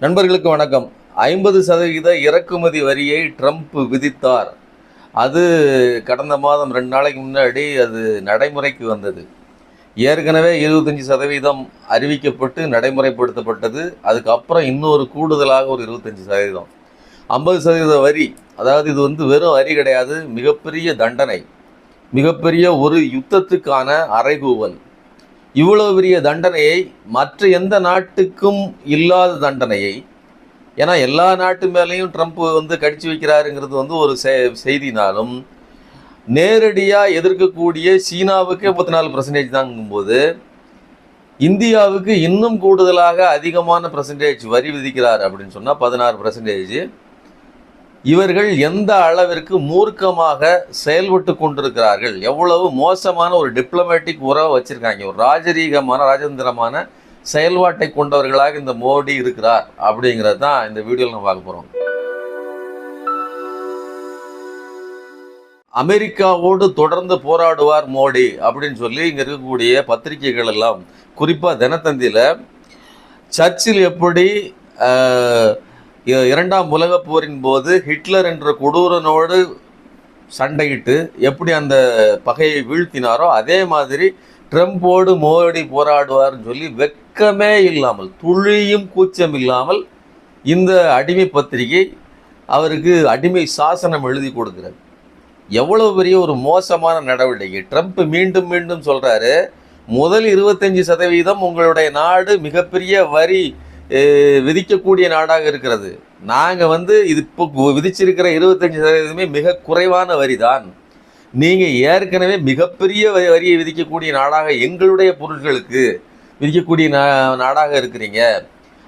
நண்பர்களுக்கு வணக்கம். ஐம்பது சதவீத இறக்குமதி வரியை ட்ரம்ப் விதித்தார். அது கடந்த மாதம் ரெண்டு நாளைக்கு முன்னாடி அது நடைமுறைக்கு வந்தது. ஏற்கனவே இருபத்தஞ்சி சதவீதம் அறிவிக்கப்பட்டு நடைமுறைப்படுத்தப்பட்டது. அதுக்கப்புறம் இன்னொரு கூடுதலாக ஒரு இருபத்தஞ்சி சதவீதம். ஐம்பது சதவீத வரி அதாவது இது வந்து வெறும் வரி கிடையாது மிகப்பெரிய தண்டனை. மிகப்பெரிய ஒரு யுத்தத்துக்கான அறைகூவல். இவ்வளவு பெரிய தண்டனையை மற்ற எந்த நாட்டுக்கும் இல்லாத தண்டனையை ஏன்னா எல்லா நாட்டு மேலேயும் ட்ரம்ப் வந்து கடிச்சு வைக்கிறாருங்கிறது வந்து ஒரு செ- செய்தினாலும் நேரடியாக எதிர்க்கக்கூடிய சீனாவுக்கு முப்பத்தி நாலு பர்சன்டேஜ் தாங்கும்போது இந்தியாவுக்கு இன்னும் கூடுதலாக அதிகமான பர்சன்டேஜ் வரி விதிக்கிறார் அப்படின்னு சொன்னால் பதினாறு பர்சன்டேஜ் இவர்கள் எந்த அளவிற்கு மூர்க்கமாக செயல்பட்டு கொண்டிருக்கிறார்கள்? எவ்வளவு மோசமான ஒரு டிப்ளமேட்டிக் உறவை வச்சுருக்காங்க. ஒரு ராஜரீகமான ராஜதந்திரமான செயல்பாட்டை கொண்டவர்களாக இந்த மோடி இருக்கிறார் அப்படிங்கிறது தான் இந்த வீடியோவில் நம்ம பார்க்க போகிறோம் அமெரிக்காவோடு தொடர்ந்து போராடுவார் மோடி அப்படின்னு சொல்லி இங்கே இருக்கக்கூடிய பத்திரிகைகள் எல்லாம் குறிப்பாக தினத்தந்தியில் சர்ச்சில் எப்படி இரண்டாம் உலகப் போரின் போது ஹிட்லர் என்ற கொடூரனோடு சண்டையிட்டு எப்படி அந்த பகையை வீழ்த்தினாரோ அதே மாதிரி ட்ரம்ப்போடு மோடி போராடுவார்னு சொல்லி வெக்கமே இல்லாமல் துளியும் கூச்சம் இல்லாமல் இந்த அடிமை பத்திரிகை அவருக்கு அடிமை சாசனம் எழுதி கொடுக்கிறது. எவ்வளவு பெரிய ஒரு மோசமான நடவடிக்கை. ட்ரம்ப் மீண்டும் மீண்டும் சொல்கிறாரு முதல் இருபத்தஞ்சி சதவீதம் உங்களுடைய நாடு மிகப்பெரிய வரி விதிக்கக்கூடிய நாடாக இருக்கிறது. நாங்கள் வந்து இது இப்போ விதிச்சிருக்கிற இருபத்தஞ்சி சதவீதமே மிக குறைவான வரி தான் நீங்கள் ஏற்கனவே மிகப்பெரிய வ- வரியை விதிக்கக்கூடிய நாடாக எங்களுடைய பொருட்களுக்கு விதிக்கக்கூடிய நா நாடாக இருக்கிறீங்க.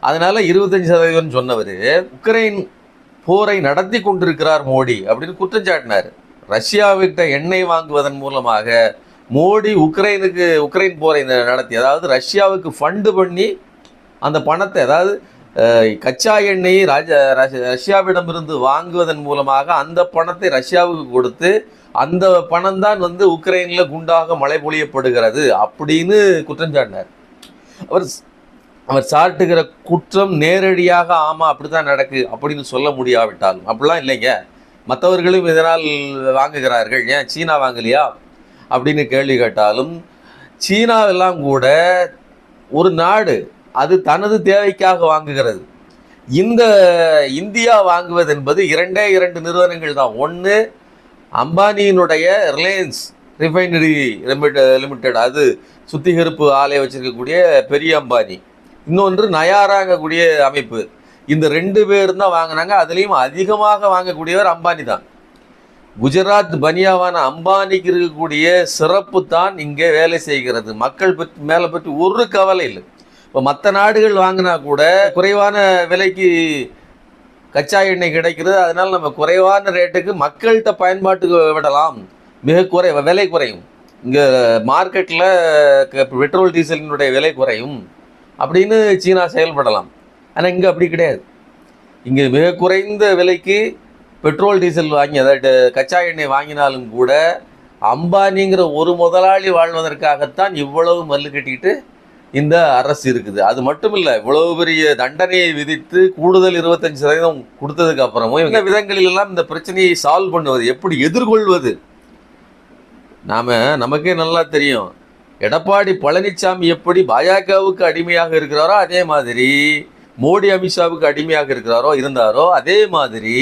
அதனால் இருபத்தஞ்சி சதவீதம்னு சொன்னவர் உக்ரைன் போரை நடத்தி கொண்டிருக்கிறார் மோடி அப்படின்னு குற்றம் சாட்டினார். ரஷ்யாவிட்ட எண்ணெய் வாங்குவதன் மூலமாக மோடி உக்ரைனுக்கு உக்ரைன் போரை நடத்தி அதாவது ரஷ்யாவுக்கு ஃபண்டு பண்ணி அந்த பணத்தை அதாவது கச்சா எண்ணெயை ராஜ ரஷ்யாவிடமிருந்து வாங்குவதன் மூலமாக அந்த பணத்தை ரஷ்யாவுக்கு கொடுத்து அந்த பணம் தான் வந்து உக்ரைனில் குண்டாக மழை பொழியப்படுகிறது அப்படின்னு குற்றம் சாட்டினார். அவர் அவர் சாட்டுகிற குற்றம் நேரடியாக ஆமாம் அப்படி தான் நடக்கு அப்படின்னு சொல்ல முடியாவிட்டாலும் அப்படிலாம் இல்லைங்க. மற்றவர்களும் இதனால் வாங்குகிறார்கள். ஏன் சீனா வாங்கலையா? அப்படின்னு கேள்வி கேட்டாலும் சீனாவெல்லாம் கூட ஒரு நாடு அது தனது தேவைக்காக வாங்குகிறது. இந்த இந்தியா வாங்குவது என்பது இரண்டே இரண்டு நிறுவனங்கள் தான். ஒன்று அம்பானியினுடைய ரிலையன்ஸ் ரிஃபைனரி லிமிடெட் அது சுத்திகரிப்பு ஆலை வச்சிருக்கக்கூடிய பெரிய அம்பானி. இன்னொன்று நயாராங்கக்கூடிய அமைப்பு. இந்த ரெண்டு பேர் தான் வாங்கினாங்க. அதுலேயும் அதிகமாக வாங்கக்கூடியவர் அம்பானி தான். குஜராத் பனியாவான அம்பானிக்கு இருக்கக்கூடிய சிறப்பு தான் இங்கே வேலை செய்கிறது. மக்கள் பற்றி மேலே பற்றி ஒரு கவலை இல்லை. இப்போ மற்ற நாடுகள் வாங்கினா கூட குறைவான விலைக்கு கச்சா எண்ணெய் கிடைக்கிறது. அதனால் நம்ம குறைவான ரேட்டுக்கு மக்கள்கிட்ட பயன்பாட்டுக்கு விடலாம். மிக குறை விலை குறையும். இங்கே மார்க்கெட்டில் பெட்ரோல் டீசலினுடைய விலை குறையும். அப்படின்னு சீனா செயல்படலாம். ஆனால் இங்கே அப்படி கிடையாது. இங்கே மிக குறைந்த விலைக்கு பெட்ரோல் டீசல் வாங்கி அதாவது கச்சா எண்ணெய் வாங்கினாலும் கூட அம்பானிங்கிற ஒரு முதலாளி வாழ்வதற்காகத்தான் இவ்வளவு மல்லு கட்டிக்கிட்டு இந்த அரசு இருக்குது. அது மட்டும் இல்லை இவ்வளவு பெரிய தண்டனையை விதித்து கூடுதல் இருபத்தஞ்சு சதவீதம் கொடுத்ததுக்கு அப்புறமும் இந்த விதங்களில் எல்லாம் இந்த பிரச்சனையை சால்வ் பண்ணுவது எப்படி எதிர்கொள்வது? நாம நமக்கே நல்லா தெரியும். எடப்பாடி பழனிசாமி எப்படி பாஜகவுக்கு அடிமையாக இருக்கிறாரோ அதே மாதிரி மோடி அமித்ஷாவுக்கு அடிமையாக இருக்கிறாரோ இருந்தாரோ அதே மாதிரி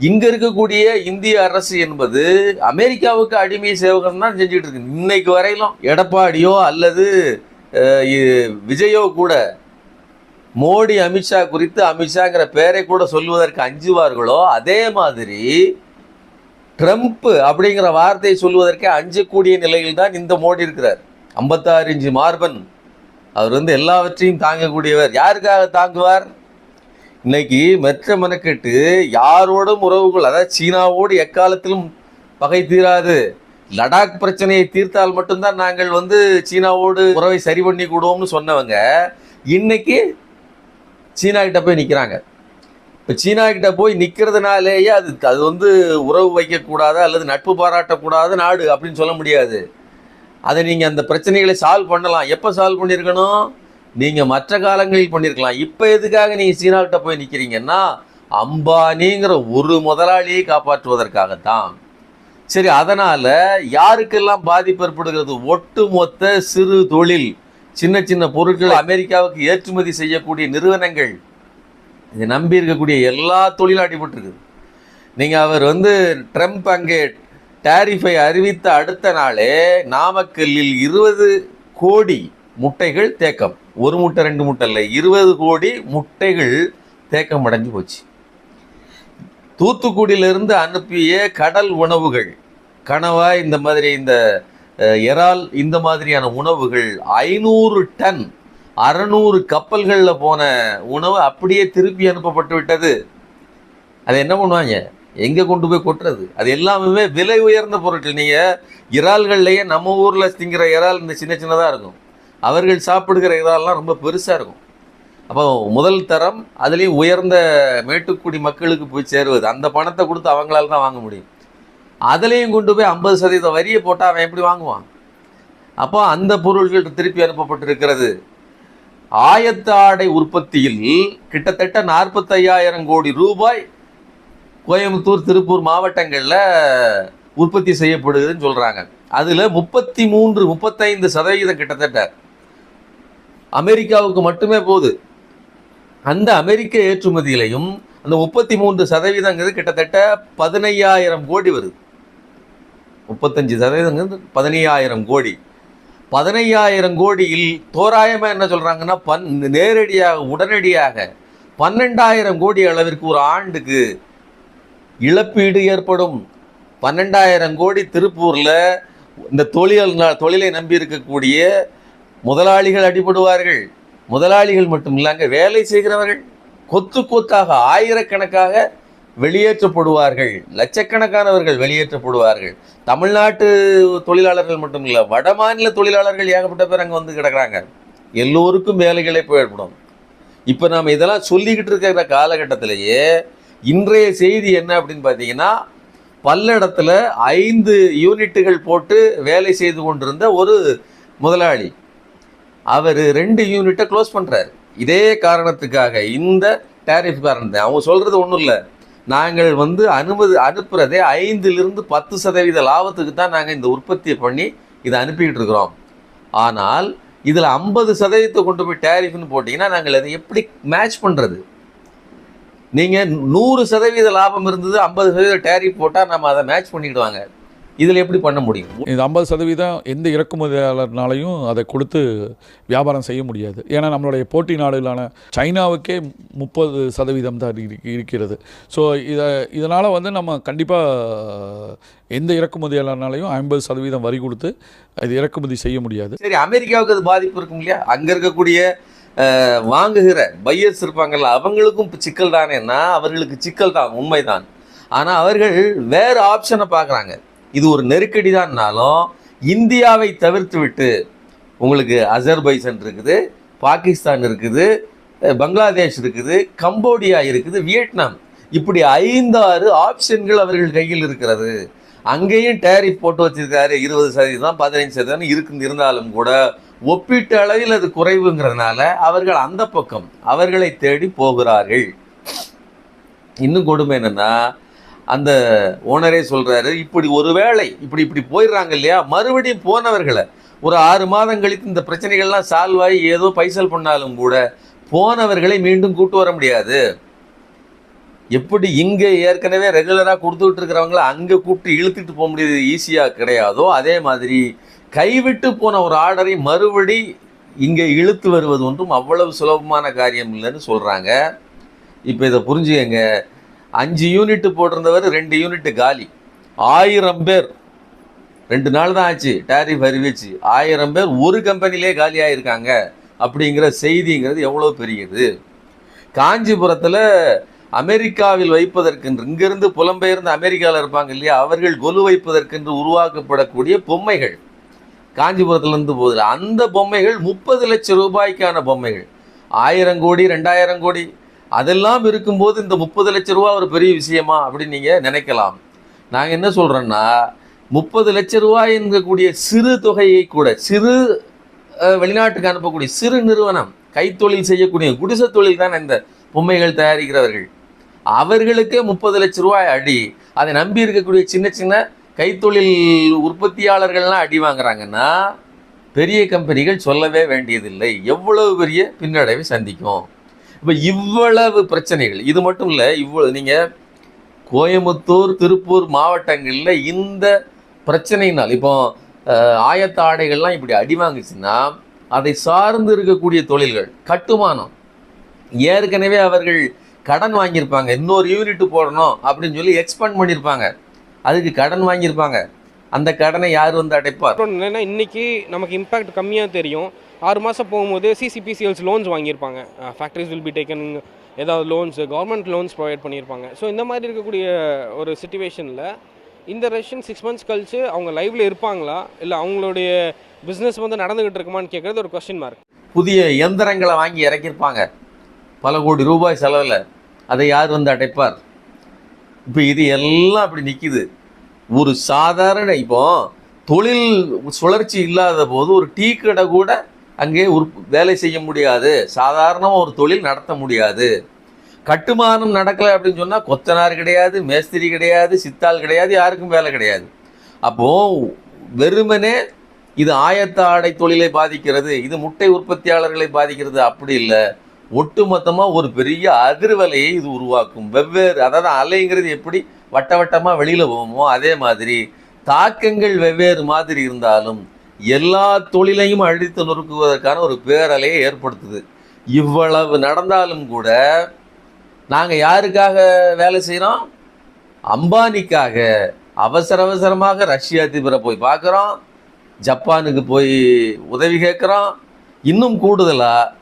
இங்க இருக்கக்கூடிய இந்திய அரசு என்பது அமெரிக்காவுக்கு அடிமை சேவகம் தான் செஞ்சுட்டு இருக்கு. இன்னைக்கு வரையிலும் எடப்பாடியோ அல்லது விஜயோ கூட மோடி அமித்ஷா குறித்து அமித்ஷாங்கிற பெயரை கூட சொல்வதற்கு அஞ்சுவார்களோ அதே மாதிரி ட்ரம்ப் அப்படிங்கிற வார்த்தையை சொல்வதற்கே அஞ்சக்கூடிய நிலையில் தான் இந்த மோடி இருக்கிறார். ஐம்பத்தாறு இஞ்சு மார்பன். அவர் வந்து எல்லாவற்றையும் தாங்கக்கூடியவர். யாருக்காக தாங்குவார்? இன்னைக்கு மெற்ற மெனக்கெட்டு யாரோடும் உறவுகள் அதாவது சீனாவோடு எக்காலத்திலும் பகை தீராது. லடாக் பிரச்சனையை தீர்த்தால் மட்டும்தான் நாங்கள் வந்து சீனாவோடு உறவை சரி பண்ணி கூடுவோம்னு சொன்னவங்க இன்னைக்கு சீனா கிட்ட போய் நிற்கிறாங்க இப்போ சீனா கிட்ட போய் நிற்கிறதுனாலேயே அது அது வந்து உறவு வைக்கக்கூடாது அல்லது நட்பு பாராட்டக்கூடாத நாடு அப்படின்னு சொல்ல முடியாது. அதை நீங்கள் அந்த பிரச்சனைகளை சால்வ் பண்ணலாம். எப்போ சால்வ் பண்ணியிருக்கணும்? நீங்கள் மற்ற காலங்களில் பண்ணியிருக்கலாம். இப்போ எதுக்காக நீங்கள் சீனாக்கிட்ட போய் நிற்கிறீங்கன்னா அம்பானிங்கிற ஒரு முதலாளியை காப்பாற்றுவதற்காகத்தான். சரி அதனால் யாருக்கெல்லாம் பாதிப்பு ஏற்படுகிறது? ஒட்டுமொத்த சிறு தொழில் சின்ன சின்ன பொருட்கள் அமெரிக்காவுக்கு ஏற்றுமதி செய்யக்கூடிய நிறுவனங்கள். இதை நம்பி இருக்கக்கூடிய எல்லா தொழிலும் அடிபட்டுருக்குது. நீங்கள் அவர் வந்து ட்ரம்ப் அங்கே டேரிஃபை அறிவித்த அடுத்த நாளே நாமக்கல்லில் இருபது கோடி முட்டைகள் தேக்கம். ஒரு முட்டை ரெண்டு முட்டை இல்லை இருபது கோடி முட்டைகள் தேக்கம் அடைஞ்சு போச்சு. தூத்துக்குடியிலிருந்து அனுப்பிய கடல் உணவுகள் கனவா இந்த மாதிரி இந்த இறால் இந்த மாதிரியான உணவுகள் ஐநூறு டன் அறநூறு கப்பல்களில் போன உணவு அப்படியே திருப்பி அனுப்பப்பட்டு விட்டது. அதை என்ன பண்ணுவாங்க? எங்கே கொண்டு போய் கொட்டுறது? அது எல்லாமே விலை உயர்ந்த பொருட்கள். நீங்கள் இறால்கள்லையே நம்ம ஊரில் திங்கிற இறால் இந்த சின்ன சின்னதாக இருக்கும். அவர்கள் சாப்பிடுகிற இறால்லாம் ரொம்ப பெருசாக இருக்கும். அப்போ முதல் தரம் அதுலேயும் உயர்ந்த மேட்டுக்குடி மக்களுக்கு போய் சேருவது. அந்த பணத்தை கொடுத்து அவங்களால தான் வாங்க முடியும். அதுலேயும் கொண்டு போய் ஐம்பது சதவீத வரியை போட்டால் அவன் எப்படி வாங்குவான்? அப்போ அந்த பொருள்கள் திருப்பி அனுப்பப்பட்டிருக்கிறது. ஆயத்தாடை உற்பத்தியில் கிட்டத்தட்ட நாற்பத்தையாயிரம் கோடி ரூபாய் கோயம்புத்தூர் திருப்பூர் மாவட்டங்களில் உற்பத்தி செய்யப்படுதுன்னு சொல்கிறாங்க அதில் முப்பத்தி மூன்று முப்பத்தைந்து சதவீதம் கிட்டத்தட்ட. அமெரிக்காவுக்கு மட்டுமே போகுது. அந்த அமெரிக்க ஏற்றுமதியிலையும் அந்த முப்பத்தி மூன்று சதவீதங்கிறது கிட்டத்தட்ட பதினையாயிரம் கோடி வருது. முப்பத்தஞ்சு சதவீதங்கிறது பதினையாயிரம் கோடி. பதினையாயிரம் கோடியில் தோராயமாக என்ன சொல்கிறாங்கன்னா பன் நேரடியாக உடனடியாக பன்னெண்டாயிரம் கோடி அளவிற்கு ஒரு ஆண்டுக்கு இழப்பீடு ஏற்படும். பன்னெண்டாயிரம் கோடி திருப்பூரில் இந்த தொழில் தொழிலை நம்பி இருக்கக்கூடிய முதலாளிகள் அடிபடுவார்கள். முதலாளிகள் மட்டும் இல்லாங்க வேலை செய்கிறவர்கள் கொத்து கொத்தாக ஆயிரக்கணக்காக வெளியேற்றப்படுவார்கள். லட்சக்கணக்கானவர்கள் வெளியேற்றப்படுவார்கள். தமிழ்நாட்டு தொழிலாளர்கள் மட்டும் இல்லை வட மாநில தொழிலாளர்கள் ஏகப்பட்ட பேர் அங்கே வந்து கிடக்குறாங்க. எல்லோருக்கும் வேலைகளை ஏற்படும் இப்போ நாம் இதெல்லாம் சொல்லிக்கிட்டு இருக்கிற காலகட்டத்திலேயே இன்றைய செய்தி என்ன அப்படின்னு பார்த்தீங்கன்னா பல்லடத்தில் ஐந்து யூனிட்டுகள் போட்டு வேலை செய்து கொண்டிருந்த ஒரு முதலாளி. அவர் ரெண்டு யூனிட்டை க்ளோஸ் பண்ணுறாரு இதே காரணத்துக்காக இந்த டேரிஃப் காரணத்தை அவங்க சொல்கிறது ஒன்றும் இல்லை. நாங்கள் வந்து அனுமதி அனுப்புகிறதே ஐந்திலிருந்து பத்து சதவீத லாபத்துக்கு தான் நாங்கள் இந்த உற்பத்தியை பண்ணி இதை அனுப்பிக்கிட்டு இருக்கிறோம். ஆனால் இதில் ஐம்பது சதவீதத்தை கொண்டு போய் டேரிஃப்னு போட்டிங்கன்னா நாங்கள் அதை எப்படி மேட்ச் பண்ணுறது நீங்கள் நூறு சதவீத லாபம் இருந்தது ஐம்பது சதவீத டேரிஃப் போட்டால் நம்ம அதை மேட்ச் பண்ணிவிடுவாங்க இதில் எப்படி பண்ண முடியும்? இது ஐம்பது சதவீதம் எந்த இறக்குமதியாளர்னாலையும் அதை கொடுத்து வியாபாரம் செய்ய முடியாது. ஏன்னா நம்மளுடைய போட்டி நாடுகளான சைனாவுக்கே முப்பது சதவீதம் தான் இரு- இருக்கிறது. ஸோ இதை இதனால் வந்து நம்ம கண்டிப்பாக எந்த இறக்குமதியாளர்னாலையும் ஐம்பது சதவீதம் வரி கொடுத்து இது இறக்குமதி செய்ய முடியாது. சரி அமெரிக்காவுக்கு அது பாதிப்பு இருக்கும் இல்லையா? அங்கே இருக்கக்கூடிய வாங்குகிற பையர்ஸ் இருப்பாங்கல்ல அவங்களுக்கும் இப்ப சிக்கல் தானேன்னா அவர்களுக்கு சிக்கல் தான் உண்மைதான். ஆனால் அவர்கள் வேறு ஆப்ஷனை பார்க்குறாங்க. இது ஒரு நெருக்கடி தான்னாலும் இந்தியாவை தவிர்த்து விட்டு உங்களுக்கு அசர்பைசன் இருக்குது பாகிஸ்தான் இருக்குது பங்களாதேஷ் இருக்குது கம்போடியா இருக்குது வியட்நாம். இப்படி ஐந்தாறு ஆப்ஷன்கள் அவர்கள் கையில் இருக்கிறது. அங்கேயும் டேரிஃப் போட்டு வச்சிருக்காரு இருபது சதவீதம் பதினைஞ்சு சதவீதம் இருக்கு இருந்தாலும் கூட ஒப்பீட்டு அளவில் அது குறைவுங்கிறதுனால அவர்கள் அந்த பக்கம் அவர்களை தேடி போகிறார்கள். இன்னும் கொடுமை என்னன்னா அந்த ஓனரே சொல்கிறாரு இப்படி ஒருவேளை இப்படி இப்படி போயிடுறாங்க இல்லையா? மறுபடியும் போனவர்களை ஒரு ஆறு மாதம் கழித்து இந்த பிரச்சனைகள்லாம் சால்வ் ஆகி ஏதோ பைசல் பண்ணாலும் கூட போனவர்களை மீண்டும் கூட்டு வர முடியாது. எப்படி இங்கே ஏற்கனவே ரெகுலராக கொடுத்துக்கிட்டு இருக்கிறவங்கள அங்கே கூப்பிட்டு இழுத்துட்டு போக முடியாது ஈஸியாக கிடையாதோ? அதே மாதிரி கைவிட்டு போன ஒரு ஆர்டரை மறுபடி இங்கே இழுத்து வருவது ஒன்றும் அவ்வளவு சுலபமான காரியம் இல்லைன்னு சொல்கிறாங்க இப்போ இதை புரிஞ்சுக்கங்க. அஞ்சு யூனிட் போட்டிருந்தவர் ரெண்டு யூனிட் காலி. ஆயிரம் பேர். ரெண்டு நாள் தான் ஆச்சு டேரிஃப் அறிவிச்சு. ஆயிரம் பேர் ஒரு கம்பெனிலே காலி ஆயிருக்காங்க அப்படிங்கிற செய்திங்கிறது எவ்வளோ பெரியது? காஞ்சிபுரத்தில் அமெரிக்காவில் வைப்பதற்கென்று இங்கிருந்து புலம்பெயர்ந்து அமெரிக்காவில் இருப்பாங்க இல்லையா அவர்கள் கொலு வைப்பதற்கென்று உருவாக்கப்படக்கூடிய பொம்மைகள். காஞ்சிபுரத்துலேருந்து போதில் அந்த பொம்மைகள் முப்பது லட்சம் ரூபாய்க்கான பொம்மைகள். ஆயிரம் கோடி ரெண்டாயிரம் கோடி அதெல்லாம் இருக்கும்போது இந்த முப்பது லட்ச ரூபா ஒரு பெரிய விஷயமா அப்படின்னு நீங்கள் நினைக்கலாம். நாங்கள் என்ன சொல்கிறோன்னா முப்பது லட்ச ரூபாய் என்கக்கூடிய சிறு தொகையை கூட சிறு வெளிநாட்டுக்கு அனுப்பக்கூடிய சிறு நிறுவனம் கைத்தொழில் செய்யக்கூடிய குடிசை தொழில் தான் இந்த பொம்மைகள் தயாரிக்கிறவர்கள். அவர்களுக்கே முப்பது லட்ச ரூபாய் அடி. அதை நம்பி இருக்கக்கூடிய சின்ன சின்ன கைத்தொழில் உற்பத்தியாளர்கள்லாம் அடி வாங்குறாங்கன்னா பெரிய கம்பெனிகள் சொல்லவே வேண்டியதில்லை. எவ்வளவு பெரிய பின்னடைவை சந்திக்கும். இப்போ இவ்வளவு பிரச்சனைகள். இது மட்டும் இல்லை இவ்வளவு நீங்கள் கோயம்புத்தூர் திருப்பூர் மாவட்டங்களில் இந்த பிரச்சனையினால் இப்போ ஆயத்த ஆடைகள்லாம் இப்படி அடி வாங்குச்சுன்னா அதை சார்ந்து இருக்கக்கூடிய தொழில்கள் கட்டுமானம். ஏற்கனவே அவர்கள் கடன் வாங்கியிருப்பாங்க. இன்னொரு யூனிட் போடணும் அப்படின்னு சொல்லி எக்ஸ்பெண்ட் பண்ணியிருப்பாங்க. அதுக்கு கடன் வாங்கியிருப்பாங்க. அந்த கடனை யார் வந்து அடைப்பார்? இன்னைக்கு என்னென்னா இன்றைக்கி நமக்கு இம்பாக்ட் கம்மியாக தெரியும். ஆறு மாதம் போகும்போது சிசிபிசிஎல்ஸ் லோன்ஸ் வாங்கியிருப்பாங்க. ஃபேக்ட்ரிஸ் வில் பி டேக்கன் ஏதாவது லோன்ஸ் கவர்மெண்ட் லோன்ஸ் ப்ரொவைட் பண்ணியிருப்பாங்க. ஸோ இந்த மாதிரி இருக்கக்கூடிய ஒரு சுச்சுவேஷனில் இந்த ரஷ்யன் சிக்ஸ் மந்த்ஸ் கழிச்சு அவங்க லைவில் இருப்பாங்களா? இல்லை அவங்களுடைய பிஸ்னஸ் வந்து நடந்துகிட்டு இருக்குமான்னு கேட்குறது ஒரு கொஸ்டின் மார்க் புதிய இயந்திரங்களை வாங்கி இறக்கியிருப்பாங்க. பல கோடி ரூபாய் செலவில் அதை யார் வந்து அடைப்பார்? இப்போ இது எல்லாம் அப்படி நிற்கிது ஒரு சாதாரண இப்போ தொழில் சுழற்சி இல்லாத போது ஒரு டீ கடை கூட அங்கே உற்ப வேலை செய்ய முடியாது. சாதாரணமாக ஒரு தொழில் நடத்த முடியாது. கட்டுமானம் நடக்கலை அப்படின்னு சொன்னால் கொத்தனார் கிடையாது மேஸ்திரி கிடையாது சித்தாள் கிடையாது யாருக்கும் வேலை கிடையாது. அப்போது வெறுமனே இது ஆயத்த ஆடை தொழிலை பாதிக்கிறது இது முட்டை உற்பத்தியாளர்களை பாதிக்கிறது அப்படி இல்லை. ஒட்டுமொத்தமாக ஒரு பெரிய அதிர்வலையை இது உருவாக்கும். வெவ்வேறு அதாவது அலைங்கிறது எப்படி வட்ட வட்டமாக வெளியில் போவோமோ அதே மாதிரி தாக்கங்கள் வெவ்வேறு மாதிரி இருந்தாலும் எல்லா தொழிலையும் அழித்து நொறுக்குவதற்கான ஒரு பேரலையை ஏற்படுத்துது. இவ்வளவு நடந்தாலும் கூட நாங்கள் யாருக்காக வேலை செய்கிறோம் அம்பானிக்காக. அவசர அவசரமாக ரஷ்ய அதிபரை போய் பார்க்குறோம். ஜப்பானுக்கு போய் உதவி கேட்குறோம். இன்னும் கூடுதலாக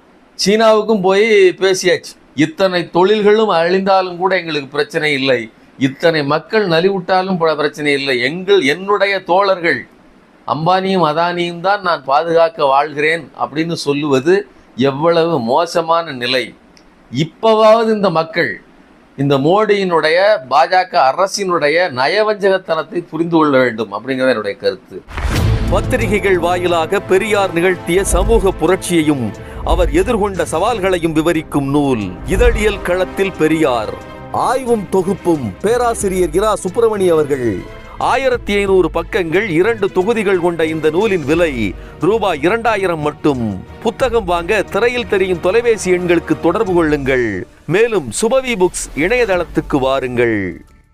சீனாவுக்கும் போய் பேசியாச்சு. இத்தனை தொழில்களும் அழிந்தாலும் கூட எங்களுக்கு பிரச்சனை இல்லை. இத்தனை மக்கள் நலிவுட்டாலும் பிரச்சனை இல்லை. எங்கள் என்னுடைய தோழர்கள் அம்பானியும் அதானியும் தான் நான் பாதுகாக்க வாழ்கிறேன் அப்படின்னு சொல்லுவது எவ்வளவு மோசமான நிலை. இப்போவாவது இந்த மக்கள் இந்த மோடியினுடைய பாஜக அரசினுடைய நயவஞ்சகத்தனத்தை புரிந்து கொள்ள வேண்டும் அப்படிங்கிறது என்னுடைய கருத்து. பத்திரிகைகள் வாயிலாக பெரியார் நிகழ்த்திய சமூக புரட்சியையும் அவர் எதிர்கொண்ட சவால்களையும் விவரிக்கும் நூல் இதழியல் களத்தில் பெரியார். ஆய்வும் தொகுப்பும் பேராசிரியர் இரா சுப்பிரமணி அவர்கள் ஆயிரத்தி ஐநூறு பக்கங்கள் இரண்டு தொகுதிகள் கொண்ட இந்த நூலின் விலை ரூபாய் இரண்டாயிரம் மட்டும். புத்தகம் வாங்க திரையில் தெரியும் தொலைபேசி எண்களுக்கு தொடர்பு கொள்ளுங்கள். மேலும் சுபவி புக்ஸ் இணையதளத்துக்கு வாருங்கள்.